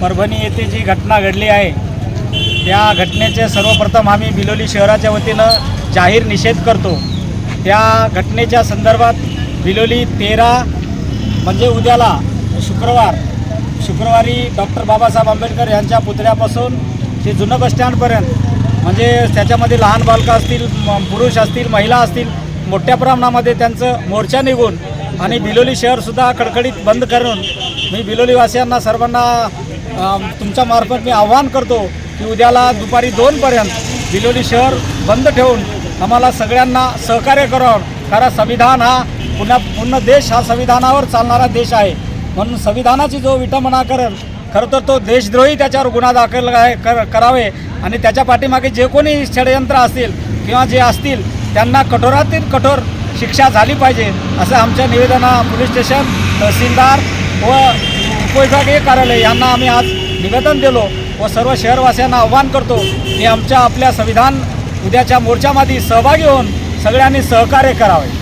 परभणी येथे जी घटना घडली आहे त्या घटनेचे सर्वप्रथम आम्ही बिलोली शहराच्या वतीनं जाहीर निषेध करतो. त्या घटनेच्या संदर्भात बिलोली तेरा म्हणजे उद्याला शुक्रवार शुक्रवारी डॉक्टर बाबासाहेब आंबेडकर यांच्या पुतळ्यापासून ते जुनं बसस्टँडपर्यंत म्हणजे त्याच्यामध्ये लहान बालकं असतील म- पुरुष असतील महिला असतील मोठ्या प्रमाणामध्ये त्यांचं मोर्चा निघून आणि बिलोली शहरसुद्धा कडकडीत बंद करून मी बिलोलीवासियांना सर्वांना तुमच्यामार्फत तुमच्या मार्फत मी आव्हान करतो की उद्याला दुपारी दोनपर्यंत बिलोली शहर बंद ठेवून आम्हाला सगळ्यांना सहकार्य करावं. कारण संविधान हा पुन्हा पूर्ण देश हा संविधानावर चालणारा देश आहे. म्हणून संविधानाची जो विटंबना करेल खरं तर तो देशद्रोही त्याच्यावर गुन्हा दाखल आहे कर करावे आणि त्याच्या पाठीमागे जे कोणी षडयंत्र असतील किंवा जे असतील त्यांना कठोरातील कठोर शिक्षा झाली पाहिजे असं आमच्या निवेदना पोलीस स्टेशन तहसीलदार व उपविभागीय कार्यालय यांना आम्ही आज निवेदन दिलो व सर्व शहरवासियांना आव्हान करतो की आमच्या आपल्या संविधान उद्याच्या मोर्चामध्ये सहभागी होऊन सगळ्यांनी सहकार्य करावे.